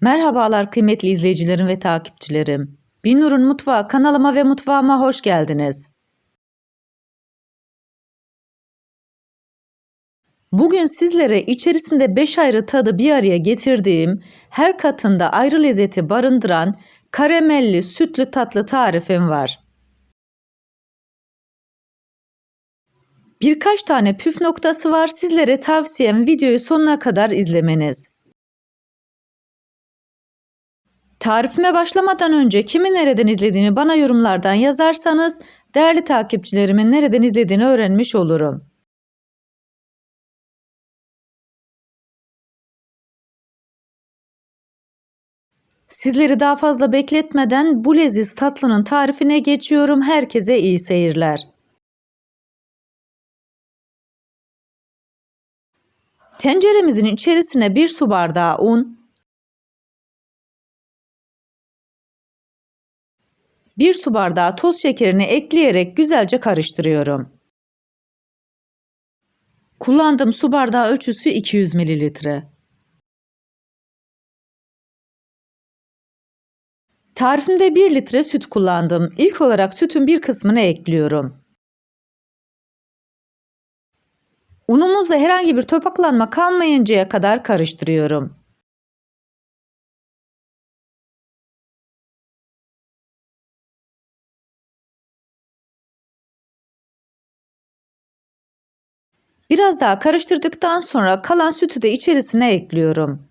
Merhabalar kıymetli izleyicilerim ve takipçilerim. Binur'un Mutfağı kanalıma ve mutfağıma hoş geldiniz. Bugün sizlere içerisinde 5 ayrı tadı bir araya getirdiğim, her katında ayrı lezzeti barındıran karamelli sütlü tatlı tarifim var. Birkaç tane püf noktası var. Sizlere tavsiyem videoyu sonuna kadar izlemeniz. Tarifime başlamadan önce kimi nereden izlediğini bana yorumlardan yazarsanız değerli takipçilerimin nereden izlediğini öğrenmiş olurum. Sizleri daha fazla bekletmeden bu leziz tatlının tarifine geçiyorum. Herkese iyi seyirler. Tenceremizin içerisine bir su bardağı un, bir su bardağı toz şekerini ekleyerek güzelce karıştırıyorum. Kullandığım su bardağı ölçüsü 200 mililitre. Tarifimde 1 litre süt kullandım. İlk olarak sütün bir kısmını ekliyorum. Unumuzda herhangi bir topaklanma kalmayıncaya kadar karıştırıyorum. Biraz daha karıştırdıktan sonra kalan sütü de içerisine ekliyorum.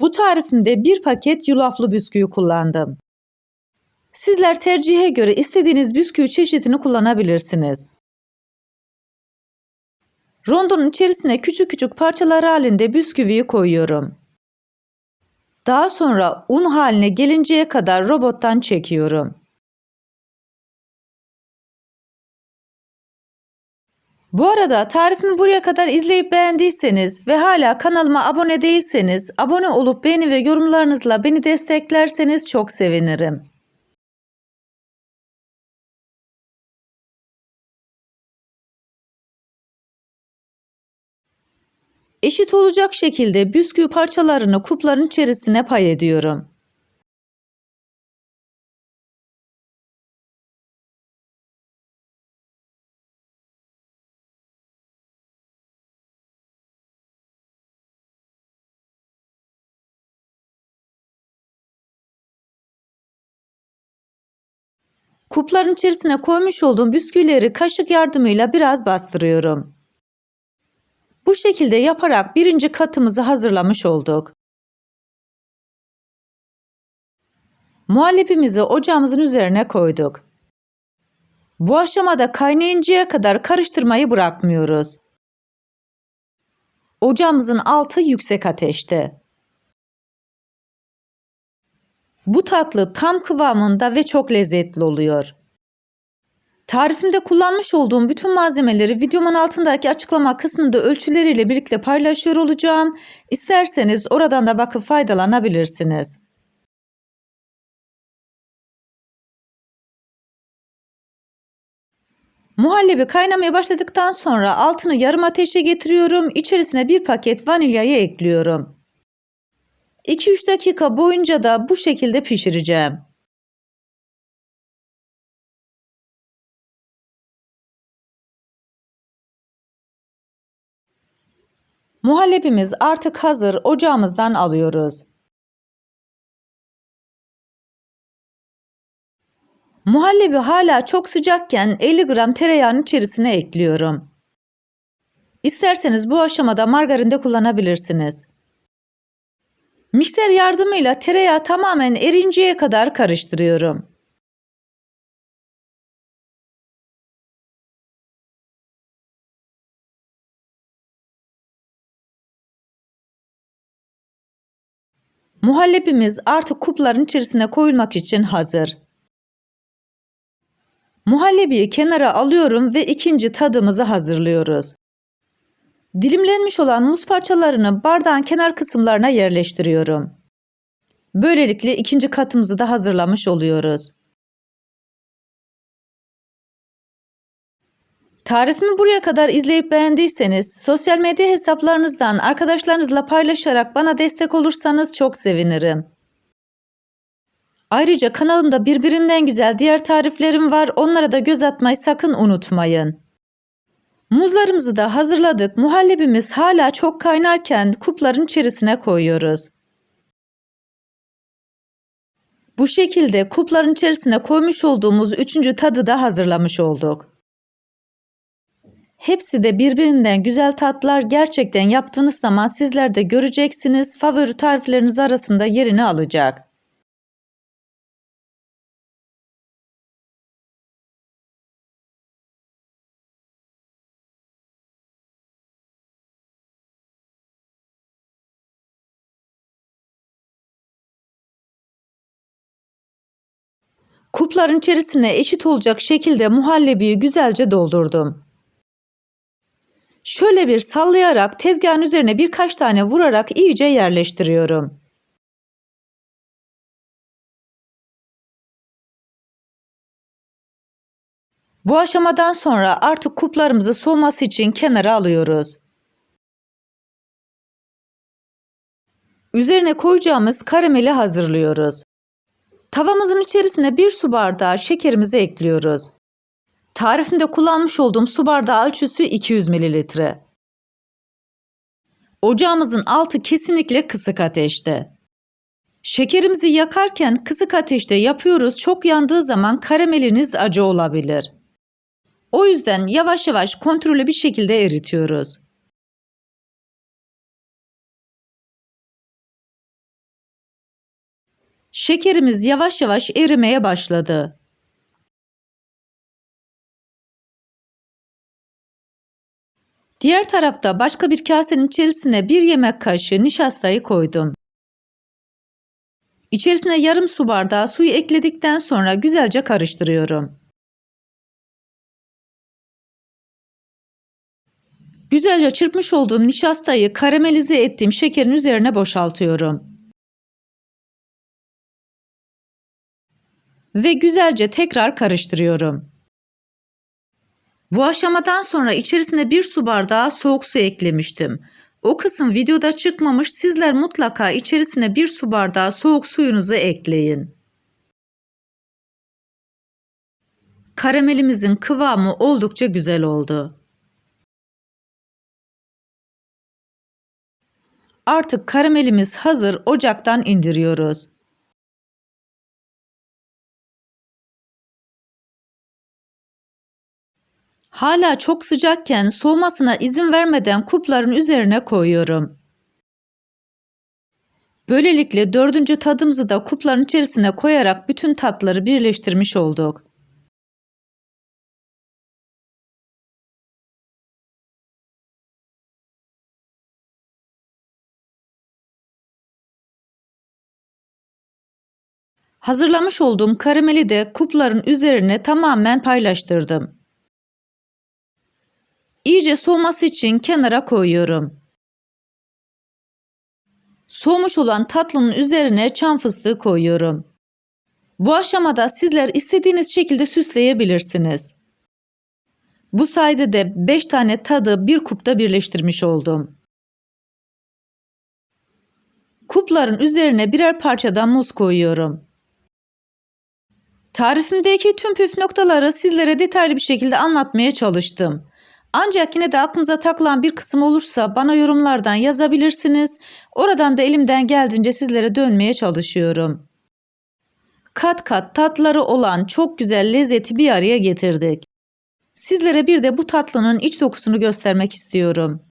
Bu tarifimde bir paket yulaflı bisküvi kullandım. Sizler tercihe göre istediğiniz bisküvi çeşidini kullanabilirsiniz. Rondonun içerisine küçük küçük parçalar halinde bisküviyi koyuyorum. Daha sonra un haline gelinceye kadar robottan çekiyorum. Bu arada tarifimi buraya kadar izleyip beğendiyseniz ve hala kanalıma abone değilseniz abone olup beğeni ve yorumlarınızla beni desteklerseniz çok sevinirim. Eşit olacak şekilde bisküvi parçalarını kupların içerisine pay ediyorum. Kupların içerisine koymuş olduğum bisküvileri kaşık yardımıyla biraz bastırıyorum. Bu şekilde yaparak birinci katımızı hazırlamış olduk. Muhallebimizi ocağımızın üzerine koyduk. Bu aşamada kaynayıncaya kadar karıştırmayı bırakmıyoruz. Ocağımızın altı yüksek ateşte. Bu tatlı tam kıvamında ve çok lezzetli oluyor. Tarifimde kullanmış olduğum bütün malzemeleri videomun altındaki açıklama kısmında ölçüleriyle birlikte paylaşıyor olacağım. İsterseniz oradan da bakıp faydalanabilirsiniz. Muhallebi kaynamaya başladıktan sonra altını yarım ateşe getiriyorum. İçerisine bir paket vanilyayı ekliyorum. 2-3 dakika boyunca da bu şekilde pişireceğim. Muhallebimiz artık hazır. Ocağımızdan alıyoruz. Muhallebi hala çok sıcakken 50 gram tereyağının içerisine ekliyorum. İsterseniz bu aşamada margarin de kullanabilirsiniz. Mikser yardımıyla tereyağı tamamen erinceye kadar karıştırıyorum. Muhallebimiz artık kupların içerisine koyulmak için hazır. Muhallebiyi kenara alıyorum ve ikinci tadımızı hazırlıyoruz. Dilimlenmiş olan muz parçalarını bardağın kenar kısımlarına yerleştiriyorum. Böylelikle ikinci katımızı da hazırlamış oluyoruz. Tarifimi buraya kadar izleyip beğendiyseniz sosyal medya hesaplarınızdan arkadaşlarınızla paylaşarak bana destek olursanız çok sevinirim. Ayrıca kanalımda birbirinden güzel diğer tariflerim var. Onlara da göz atmayı sakın unutmayın. Muzlarımızı da hazırladık. Muhallebimiz hala çok kaynarken kupların içerisine koyuyoruz. Bu şekilde kupların içerisine koymuş olduğumuz üçüncü tadı da hazırlamış olduk. Hepsi de birbirinden güzel tatlar gerçekten yaptığınız zaman sizler de göreceksiniz. Favori tarifleriniz arasında yerini alacak. Kupların içerisine eşit olacak şekilde muhallebiyi güzelce doldurdum. Şöyle bir sallayarak tezgahın üzerine birkaç tane vurarak iyice yerleştiriyorum. Bu aşamadan sonra artık kuplarımızı soğuması için kenara alıyoruz. Üzerine koyacağımız karameli hazırlıyoruz. Tavamızın içerisine bir su bardağı şekerimizi ekliyoruz. Tarifimde kullanmış olduğum su bardağı ölçüsü 200 mililitre. Ocağımızın altı kesinlikle kısık ateşte. Şekerimizi yakarken kısık ateşte yapıyoruz. Çok yandığı zaman karameliniz acı olabilir. O yüzden yavaş yavaş kontrollü bir şekilde eritiyoruz. Şekerimiz yavaş yavaş erimeye başladı. Diğer tarafta başka bir kasenin içerisine bir yemek kaşığı nişastayı koydum. İçerisine yarım su bardağı suyu ekledikten sonra güzelce karıştırıyorum. Güzelce çırpmış olduğum nişastayı karamelize ettiğim şekerin üzerine boşaltıyorum. Ve güzelce tekrar karıştırıyorum. Bu aşamadan sonra içerisine bir su bardağı soğuk su eklemiştim. O kısım videoda çıkmamış sizler mutlaka içerisine bir su bardağı soğuk suyunuzu ekleyin. Karamelimizin kıvamı oldukça güzel oldu. Artık karamelimiz hazır ocaktan indiriyoruz. Hala çok sıcakken soğumasına izin vermeden kupların üzerine koyuyorum. Böylelikle dördüncü tadımızı da kupların içerisine koyarak bütün tatları birleştirmiş olduk. Hazırlamış olduğum karameli de kupların üzerine tamamen paylaştırdım. İyice soğuması için kenara koyuyorum. Soğumuş olan tatlının üzerine çam fıstığı koyuyorum. Bu aşamada sizler istediğiniz şekilde süsleyebilirsiniz. Bu sayede de 5 tane tadı bir kupta birleştirmiş oldum. Kupların üzerine birer parçadan muz koyuyorum. Tarifimdeki tüm püf noktaları sizlere detaylı bir şekilde anlatmaya çalıştım. Ancak yine de aklınıza takılan bir kısım olursa bana yorumlardan yazabilirsiniz. Oradan da elimden geldiğince sizlere dönmeye çalışıyorum. Kat kat tatları olan çok güzel lezzeti bir araya getirdik. Sizlere bir de bu tatlının iç dokusunu göstermek istiyorum.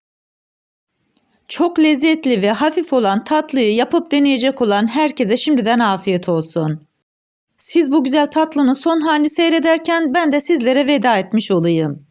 Çok lezzetli ve hafif olan tatlıyı yapıp deneyecek olan herkese şimdiden afiyet olsun. Siz bu güzel tatlının son halini seyrederken ben de sizlere veda etmiş olayım.